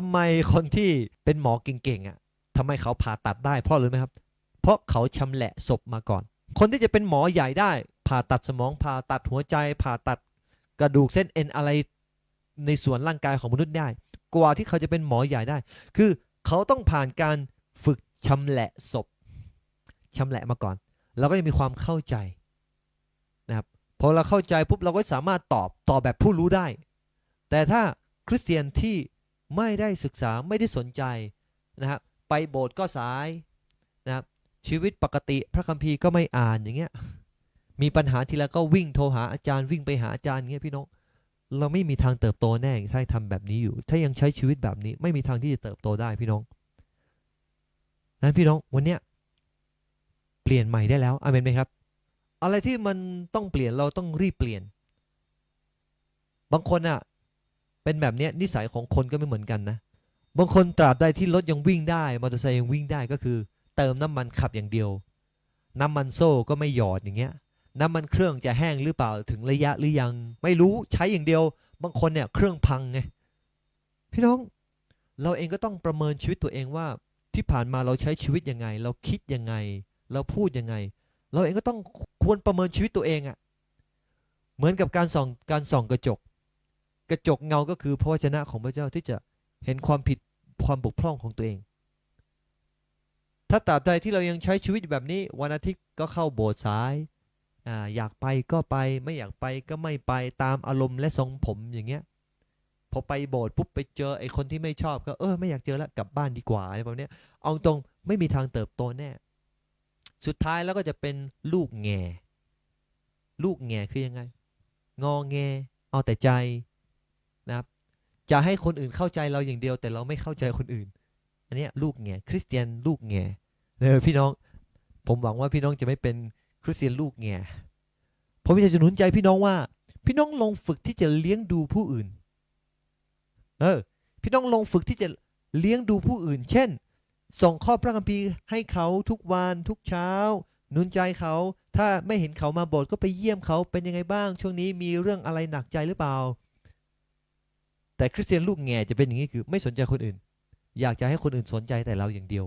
ทำไมคนที่เป็นหมอเก่งๆอะทำไมเขาผ่าตัดได้เพราะรู้ไหมครับ เพราะเขาชำแหละศพมาก่อน คนที่จะเป็นหมอใหญ่ได้ ผ่าตัดสมองผ่าตัดหัวใจ ผ่าตัดกระดูกเส้นเอ็นอะไรในส่วนร่างกายของมนุษย์ได้ กว่าที่เขาจะเป็นหมอใหญ่ได้ คือเขาต้องผ่านการฝึกชำแหละศพชำแหละมาก่อนเราก็จะมีความเข้าใจนะครับพอเราเข้าใจปุ๊บเราก็สามารถตอบตอบแบบผู้รู้ได้ แต่ถ้าคริสเตียนที่ ไม่ได้ศึกษาไม่ได้สนใจนะครับไปโบสถ์ก็สายนะครับชีวิตปกติพระคัมภีร์ก็ไม่อ่านอย่างเงี้ยมีปัญหาทีละก็วิ่งโทรหาอาจารย์วิ่งไปหาอาจารย์เงี้ยพี่น้องเราไม่มีทางเติบโตแน่ถ้าทำแบบนี้อยู่ ถ้ายังใช้ชีวิตแบบนี้ไม่มีทางที่จะเติบโตได้พี่น้องนั้นพี่น้องวันเนี้ยเปลี่ยนใหม่ได้แล้วอาเมนไหมครับ อะไรที่มันต้องเปลี่ยนเราต้องรีบเปลี่ยน บางคนอะ เป็นแบบนี้นิสัยของคนก็ไม่เหมือนกันนะ บางคนตราบใดที่รถยังวิ่งได้มอเตอร์ไซค์ยังวิ่งได้ก็คือ เติมน้ำมันขับอย่างเดียว น้ำมันโซ่ก็ไม่หยอดอย่างเงี้ย น้ำมันเครื่องจะแห้งหรือเปล่าถึงระยะหรือยัง ไม่รู้ใช้อย่างเดียว บางคนเนี่ยเครื่องพังไงพี่น้องเราเองก็ต้องประเมินชีวิตตัวเองว่าที่ผ่านมาเราใช้ชีวิตยังไง เราคิดยังไง เราพูดยังไง เราเองก็ต้องควรประเมินชีวิตตัวเองอะ่ะเหมือนกับการส่องการส่องกระจก กระจกเงาก็คือพระวจนะของพระเจ้าที่จะเห็นความผิดความบกพร่องของตัวเอง ถ้าตราบใดที่เรายังใช้ชีวิตแบบนี้ วันอาทิตย์ก็เข้าโบสถ์สายอาอยากไปก็ไปไม่อยากไปก็ไม่ไปตามอารมณ์และทรงผมอย่างเงี้ยพอไปโบสถ์ปุ๊บไปเจอไอ้คนที่ไม่ชอบก็เออไม่อยากเจอแล้วกลับบ้านดีกว่าอะไรแบบเนี้ยเอาตรงไม่มีทางเติบโตแน่ สุดท้ายแล้วก็จะเป็นลูกแง่ ลูกแง่คือยังไง งอแง เอาแต่ใจ นะครับจะให้คนอื่นเข้าใจเราอย่างเดียว แต่เราไม่เข้าใจคนอื่น อันนี้ลูกแง่คริสเตียนลูกแง่เออพี่น้อง ผมหวังว่าพี่น้องจะไม่เป็นคริสเตียนลูกแง่ผมอยากจะหนุนใจพี่น้องว่า พี่น้องลองฝึกที่จะเลี้ยงดูผู้อื่น เออ พี่น้องลองฝึกที่จะเลี้ยงดูผู้อื่น เช่น ส่งข้อพระคัมภีร์ให้เขาทุกวันทุกเช้าหนุนใจเขา ถ้าไม่เห็นเขามาโบสถ์ก็ไปเยี่ยมเขาเป็นยังไงบ้าง ช่วงนี้มีเรื่องอะไรหนักใจหรือเปล่า แต่คริสเตียนลูกแง่จะเป็นอย่างนี้คือไม่สนใจคนอื่น อยากจะให้คนอื่นสนใจแต่เราอย่างเดียว